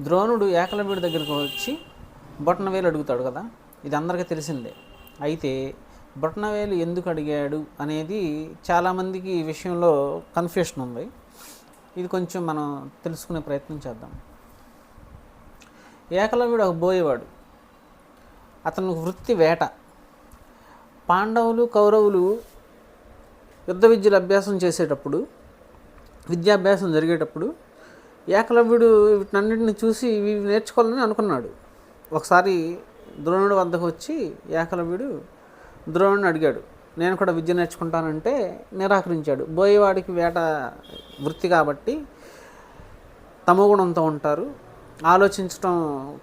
ద్రోణుడు ఏకలవ్యుడి దగ్గరికి వచ్చి బొట్టనవేలు అడుగుతాడు కదా? ఇది అందరికీ తెలిసిందే. అయితే బొట్టనవేలు ఎందుకు అడిగాడు అనేది చాలామందికి ఈ విషయంలో కన్ఫ్యూషన్ ఉంది. ఇది కొంచెం మనం తెలుసుకునే ప్రయత్నం చేద్దాం. ఏకలవ్యుడు ఒక బోయేవాడు. అతను వృత్తి వేట. పాండవులు కౌరవులు యుద్ధ విద్యలు అభ్యాసం చేసేటప్పుడు విద్యాభ్యాసం జరిగేటప్పుడు ఏకలవ్యుడు వీటినన్నింటిని చూసి ఇవి నేర్చుకోవాలని అనుకున్నాడు. ఒకసారి ద్రోణుడు వద్దకు వచ్చి ఏకలవ్యుడు ద్రోణుడిని అడిగాడు నేను కూడా విద్య నేర్చుకుంటానంటే నిరాకరించాడు. బోయేవాడికి వేట వృత్తి కాబట్టి తమోగుణంతో ఉంటారు. ఆలోచించటం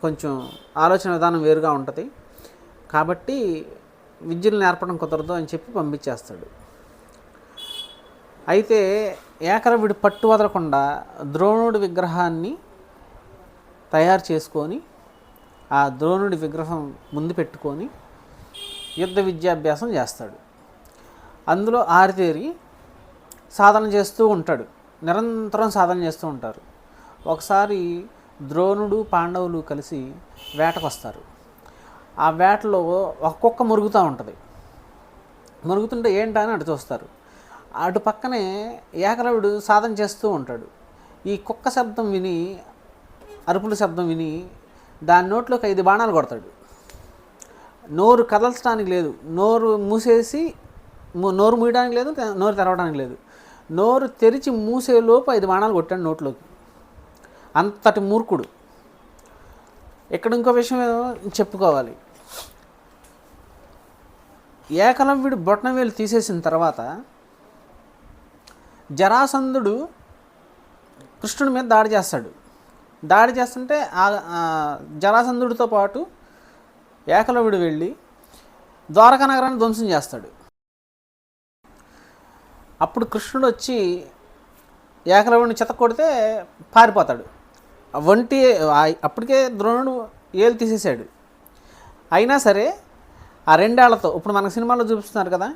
కొంచెం ఆలోచన విధానం వేరుగా ఉంటుంది. కాబట్టి విద్యను నేర్పడం కుదరదు అని చెప్పి పంపించేస్తాడు. అయితే ఏకరవిడి పట్టు వదలకుండా ద్రోణుడి విగ్రహాన్ని తయారు చేసుకొని ఆ ద్రోణుడి విగ్రహం ముందు పెట్టుకొని యుద్ధ విద్యాభ్యాసం చేస్తాడు. అందులో ఆరితేరి సాధన చేస్తూ ఉంటాడు. నిరంతరం సాధన చేస్తూ ఉంటారు. ఒకసారి ద్రోణుడు పాండవులు కలిసి వేటకు వస్తారు. ఆ వేటలో ఒక్కొక్క మురుగుతూ ఉంటుంది. మురుగుతుంటే ఏంటని అని అటు చూస్తారు. అటు పక్కనే ఏకలవుడు సాధన చేస్తూ ఉంటాడు. ఈ కుక్క శబ్దం విని అరుపుల శబ్దం విని దాని నోట్లోకి ఐదు బాణాలు కొడతాడు. నోరు కదల్చడానికి లేదు. నోరు మూసేసి నోరు మూయడానికి లేదు నోరు తెరవడానికి లేదు. నోరు తెరిచి మూసేలోపు ఐదు బాణాలు కొట్టాడు నోట్లోకి. అంతటి మూర్ఖుడు. ఇక్కడ ఇంకో విషయం చెప్పుకోవాలి. ఏకలవ్యుడు బొట్టనవేలు తీసేసిన తర్వాత జరాసంధుడు కృష్ణుడి మీద దాడి చేస్తాడు. దాడి చేస్తుంటే ఆ- జరాసంధుడితో పాటు ఏకలవుడు వెళ్ళి ద్వారకా నగరాన్ని ధ్వంసం చేస్తాడు. అప్పుడు కృష్ణుడు వచ్చి ఏకలవుడిని చెతకొడితే పారిపోతాడు. వంటి అప్పటికే ద్రోణుడు ఏలు తీసేశాడు. అయినా సరే ఆ రెండేళ్ళతో ఇప్పుడు మన సినిమాలో చూపిస్తున్నారు కదా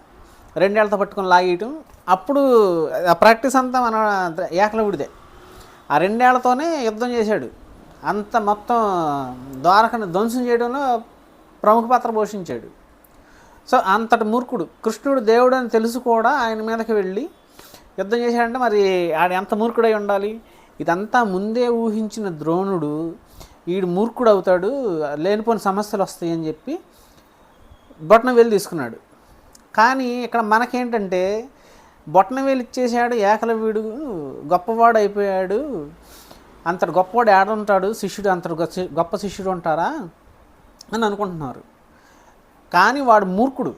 రెండేళ్ళతో పట్టుకొని లాగేయటం. అప్పుడు ఆ ప్రాక్టీస్ అంతా మన ఏకలవుడిదే ఆ రెండేళ్ళతోనే యుద్ధం చేశాడు. అంత మొత్తం ద్వారకను ధ్వంసం చేయడంలో ప్రముఖ పాత్ర పోషించాడు. సో అంతటి మూర్ఖుడు. కృష్ణుడు దేవుడు అని తెలుసు కూడా ఆయన మీదకి వెళ్ళి యుద్ధం చేశాడంటే మరి ఆడ ఎంత మూర్ఖుడై ఉండాలి? ఇదంతా ముందే ఊహించిన ద్రోణుడు వీడు మూర్ఖుడు అవుతాడు లేనిపోని సమస్యలు వస్తాయని చెప్పి బొట్టనవేలు తీసుకున్నాడు. కానీ ఇక్కడ మనకేంటంటే బొట్టనవేలు ఇచ్చేసాడు వీడు గొప్పవాడు అయిపోయాడు. అంతటి గొప్పవాడు ఏడుంటాడు శిష్యుడు అంత గొప్ప- గొప్ప శిష్యుడు ఉంటారా అని అనుకుంటున్నారు. కానీ వాడు మూర్ఖుడు.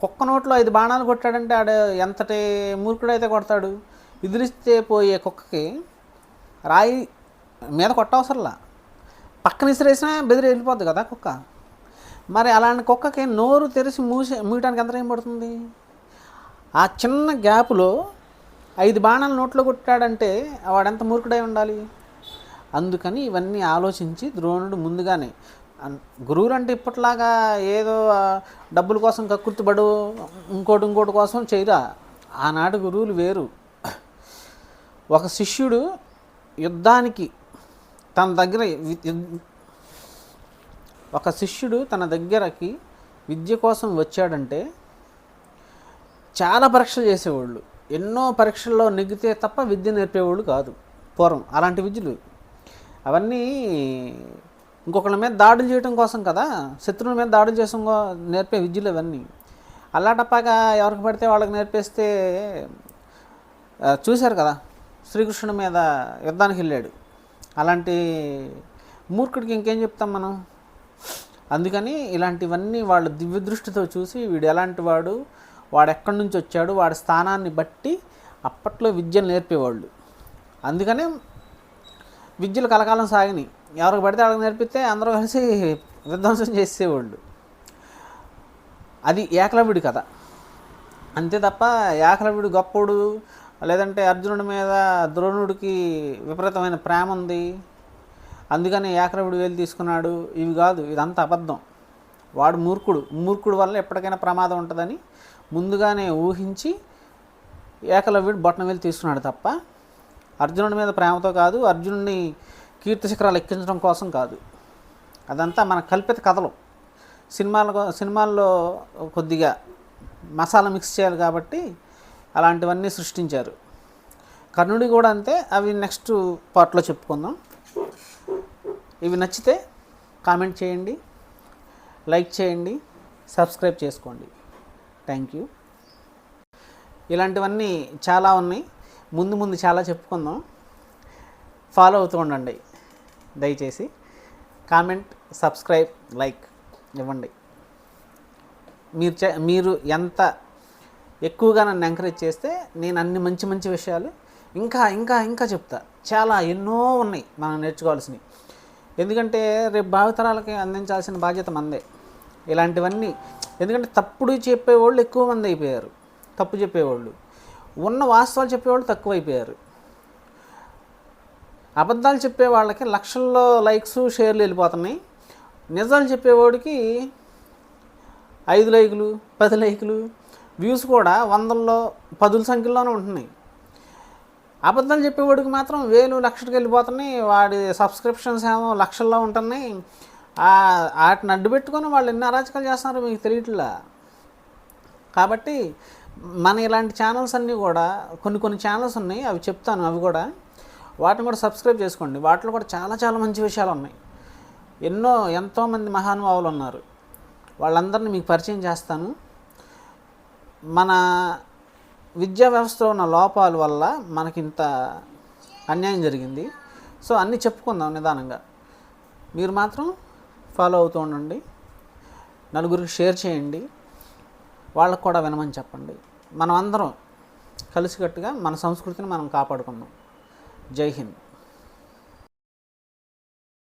కుక్క నోట్లో ఐదు బాణాలు కొట్టాడంటే ఆడు ఎంతటి మూర్ఖుడైతే కొడతాడు? ఎదిరిస్తే పోయే కుక్కకి రాయి మీద కొట్టవసరంలా. పక్కన ఇసిరేసినా బెదిరి వెళ్ళిపోద్ది కదా కుక్క. మరి అలాంటి కుక్కకి నోరు తెరిచి మూసే మూయటానికి ఎంత టైం పడుతుంది? ఆ చిన్న గ్యాప్లో ఐదు బాణాలు నోట్లో కొట్టాడంటే వాడెంత మూర్ఖుడై ఉండాలి? అందుకని ఇవన్నీ ఆలోచించి ద్రోణుడు ముందుగానే గురువులు అంటే ఇప్పట్లాగా ఏదో డబ్బుల కోసం కక్కుర్తిపడు ఇంకోటి ఇంకోటి కోసం చేయరా? ఆనాటి గురువులు వేరు. ఒక శిష్యుడు యుద్ధానికి తన దగ్గర ఒక శిష్యుడు తన దగ్గరకి విద్య కోసం వచ్చాడంటే చాలా పరీక్షలు చేసేవాళ్ళు. ఎన్నో పరీక్షల్లో నెగ్గితే తప్ప విద్య నేర్పేవాళ్ళు కాదు. పూర్వం అలాంటి విద్యలు అవన్నీ ఇంకొకళ్ళ మీద దాడులు చేయడం కోసం కదా శత్రువుల మీద దాడులు చేసిన నేర్పే విద్యలు అవన్నీ. అల్లాటప్పాగా ఎవరికి పడితే వాళ్ళకి నేర్పేస్తే చూశారు కదా శ్రీకృష్ణుడి మీద యుద్ధానికి వెళ్ళాడు. అలాంటి మూర్ఖుడికి ఇంకేం చెప్తాం మనం? అందుకని ఇలాంటివన్నీ వాళ్ళు దివ్య దృష్టితో చూసి వీడు ఎలాంటి వాడు వాడు ఎక్కడి నుంచి వచ్చాడు వాడి స్థానాన్ని బట్టి అప్పట్లో విద్యను నేర్పేవాళ్ళు. అందుకనే విద్యలు కలకాలం సాగినాయి. ఎవరికి పడితే వాళ్ళకి నేర్పితే అందరూ కలిసి విధ్వంసం చేసేవాళ్ళు. అది ఏకలవ్యుడి కథ. అంతే తప్ప ఏకలవ్యుడు గొప్పోడు లేదంటే అర్జునుడి మీద ద్రోణుడికి విపరీతమైన ప్రేమ ఉంది అందుకని ఏకరవుడు వేలు తీసుకున్నాడు. ఇవి కాదు ఇదంతా అబద్ధం. వాడు మూర్ఖుడు. మూర్ఖుడు వల్ల ఎప్పటికైనా ప్రమాదం ఉంటుందని ముందుగానే ఊహించి ఏకలవ్యుడు బొట్టన వేలు తీసుకున్నాడు తప్ప అర్జునుడి మీద ప్రేమతో కాదు అర్జునుడిని కీర్తి శిఖరాలు ఎక్కించడం కోసం కాదు. అదంతా మన కల్పిత కథలు. సినిమాల సినిమాల్లో కొద్దిగా మసాలా మిక్స్ చేయాలి కాబట్టి అలాంటివన్నీ సృష్టించారు. కర్ణుడి కూడా అంతే. అవి నెక్స్ట్ పార్ట్లో చెప్పుకుందాం. ఇవి నచ్చితే కామెంట్ చేయండి లైక్ చేయండి సబ్స్క్రైబ్ చేసుకోండి. థ్యాంక్ యూ ఇలాంటివన్నీ చాలా ఉన్నాయి. ముందు ముందు చాలా చెప్పుకుందాం. ఫాలో అవుతూ ఉండండి. దయచేసి కామెంట్ సబ్స్క్రైబ్ లైక్ ఇవ్వండి. మీరు చే మీరు ఎంత ఎక్కువగా నన్ను ఎంకరేజ్ చేస్తే నేను అన్ని మంచి మంచి విషయాలు ఇంకా ఇంకా ఇంకా చెప్తా. చాలా ఎన్నో ఉన్నాయి మనం నేర్చుకోవాల్సినవి. ఎందుకంటే రేపు భావితరాలకి అందించాల్సిన బాధ్యత మందే. ఇలాంటివన్నీ ఎందుకంటే తప్పుడు చెప్పేవాళ్ళు ఎక్కువ మంది అయిపోయారు. తప్పు చెప్పేవాళ్ళు. ఉన్న వాస్తవాలు చెప్పేవాళ్ళు తక్కువైపోయారు. అబద్ధాలు చెప్పే వాళ్ళకి లక్షల్లో లైక్స్ షేర్లు వెళ్ళిపోతున్నాయి. నిజాలు చెప్పేవాడికి ఐదు లైకులు పది లైకులు వ్యూస్ కూడా వందల్లో పదుల సంఖ్యలోనే ఉంటున్నాయి. అబద్ధాలు చెప్పేవాడికి మాత్రం వేలు లక్షలకు వెళ్ళిపోతున్నాయి. వాడి సబ్స్క్రిప్షన్స్ ఏమో లక్షల్లో ఉంటున్నాయి. వాటిని అడ్డు పెట్టుకొని వాళ్ళు ఎన్ని అరాచకాలు చేస్తున్నారో మీకు తెలియట్లా? కాబట్టి మన ఇలాంటి ఛానల్స్ అన్నీ కూడా కొన్ని కొన్ని ఛానల్స్ ఉన్నాయి. అవి చెప్తాను అవి కూడా. వాటిని కూడా సబ్స్క్రైబ్ చేసుకోండి. వాటిలో కూడా చాలా చాలా మంచి విషయాలు ఉన్నాయి. ఎన్నో ఎంతోమంది మహానుభావులు ఉన్నారు. వాళ్ళందరినీ మీకు పరిచయం చేస్తాను. మన విద్యా వ్యవస్థలో ఉన్న లోపాల వల్ల మనకి ఇంత అన్యాయం జరిగింది. సో అన్నీ చెప్పుకుందాం నిదానంగా. మీరు మాత్రం ఫాలో అవుతూ ఉండండి. నలుగురికి షేర్ చేయండి. వాళ్ళకు కూడా వినమని చెప్పండి. మనం అందరం కలిసికట్టుగా మన సంస్కృతిని మనం కాపాడుకుందాం. జై హింద్.